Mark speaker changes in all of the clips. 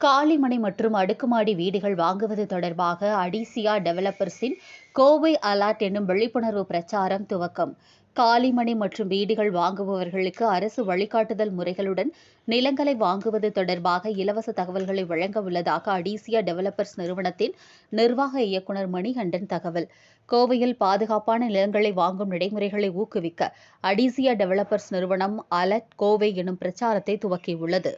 Speaker 1: காலிமனை மற்றும் அடுக்குமாடி வீடுகள் வாங்குவது தொடர்பாக அடிசியா டெவலப்பர்ஸின் கோவை அலாட் என்னும் விழிப்புணர்வு பிரச்சாரம் துவக்கம். காலிமனை மற்றும் வீடுகள் வாங்குபவர்களுக்கு அரசு வழிகாட்டுதல் முறைகளுடன் நிலங்களை வாங்குவது தொடர்பாக இலவச தகவல்களை வழங்க உள்ளதாக அடிசியா டெவலப்பர்ஸ் நிறுவனத்தின் நிர்வாக இயக்குநர் மணிகண்டன் தகவல். கோவையில் பாதுகாப்பான நிலங்களை வாங்கும் நடைமுறைகளை ஊக்குவிக்க அடிசியா டெவலப்பர்ஸ் நிறுவனம் அலர்ட் கோவை எனும் பிரச்சாரத்தை துவக்கியுள்ளது.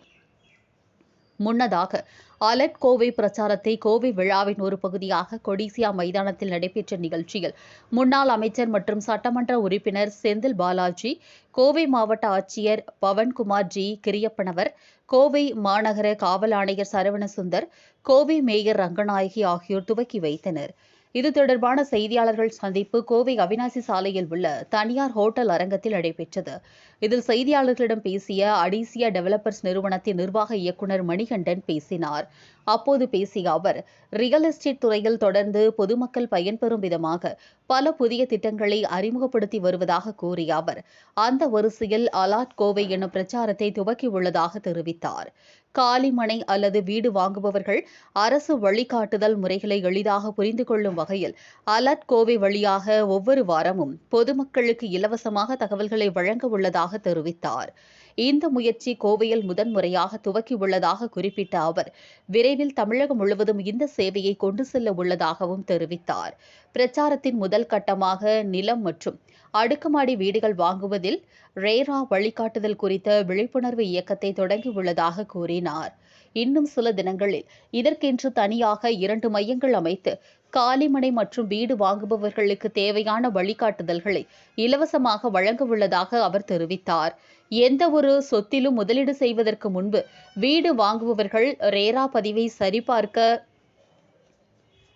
Speaker 1: முன்னதாக அலட் கோவை பிரச்சாரத்தை கோவை விழாவின் ஒரு பகுதியாக கொடிசியா மைதானத்தில் நடைபெற்ற நிகழ்ச்சியில் முன்னாள் அமைச்சர் மற்றும் சட்டமன்ற உறுப்பினர் செந்தில் பாலாஜி கோவை மாவட்ட ஆட்சியர் பவன்குமார் ஜி கிரியப்பனவர் கோவை மாநகர காவல் ஆணையர் சரவணசுந்தர் கோவை மேயர் ரங்கநாயகி ஆகியோர் துவக்கி வைத்தனர். இது தொடர்பான செய்தியாளர்கள் சந்திப்பு கோவை அவினாசி சாலையில் உள்ள தனியார் ஹோட்டல் அரங்கத்தில் நடைபெற்றது. இதில் செய்தியாளர்களிடம் பேசிய அடிசியா டெவலப்பர்ஸ் நிறுவனத்தின் நிர்வாக இயக்குநர் மணிகண்டன் பேசினார். அப்போது பேசிய அவர் ரியல் எஸ்டேட் துறையில் தொடர்ந்து பொதுமக்கள் பயன்பெறும் விதமாக பல புதிய திட்டங்களை அறிமுகப்படுத்தி வருவதாக கூறிய அவர் அந்த வரிசையில் அலாட் கோவை எனும் பிரச்சாரத்தை துவக்கியுள்ளதாக தெரிவித்தார். காலிமனை அல்லது வீடு வாங்குபவர்கள் அரசு வழிகாட்டுதல் முறைகளை எளிதாக புரிந்து கொள்ளும் வகையில் அலர்ட் கோவை வழியாக ஒவ்வொரு வாரமும் பொதுமக்களுக்கு இலவசமாக தகவல்களை வழங்க உள்ளதாக தெரிவித்தார். இந்த முயற்சி கோவையில் முதன்முறையாக துவக்கியுள்ளதாக குறிப்பிட்ட அவர் விரைவில் தமிழகம் முழுவதும் இந்த சேவையை கொண்டு செல்ல உள்ளதாகவும் தெரிவித்தார். பிரச்சாரத்தின் முதல் கட்டமாக நிலம் மற்றும் அடுக்குமாடி வீடுகள் வாங்குவதில் ரேரா வழிகாட்டுதல் குறித்த விழிப்புணர்வு இயக்கத்தை தொடங்கியுள்ளதாக கூறினார். இன்னும் சில தினங்களில். இதற்கென்று தனியாக இரண்டு மையங்கள் அமைத்து காலிமனை மற்றும் வீடு வாங்குபவர்களுக்கு தேவையான வழிகாட்டுதல்களை இலவசமாக வழங்க உள்ளதாக அவர் தெரிவித்தார். எந்த ஒரு சொத்திலும் முதலீடு செய்வதற்கு முன்பு வீடு வாங்குபவர்கள் ரேரா பதிவை சரிபார்க்க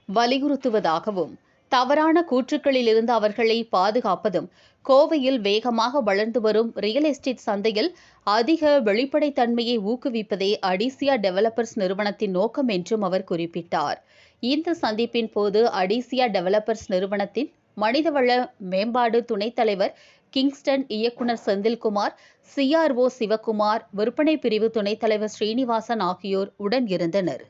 Speaker 1: வலியுறுத்துவதாகவும் தவறான கூற்றுக்களிலிருந்து அவர்களை பாதுகாப்பதும் கோவையில் வேகமாக வளர்ந்து வரும் ரியல் எஸ்டேட் சந்தையில் அதிக வெளிப்படைத்தன்மையை ஊக்குவிப்பதே அடிசியா டெவலப்பர்ஸ் நிறுவனத்தின் நோக்கம் என்றும் அவர் குறிப்பிட்டார். இந்த சந்திப்பின் போது அடிசியா டெவலப்பர்ஸ் நிறுவனத்தின் மனிதவள மேம்பாடு துணைத் தலைவர் கிங்ஸ்டன் இயக்குனர் செந்தில்குமார் சிஆர்ஓ சிவகுமார் விற்பனை பிரிவு துணைத் தலைவர் ஸ்ரீனிவாசன் ஆகியோர் உடன் இருந்தனர்.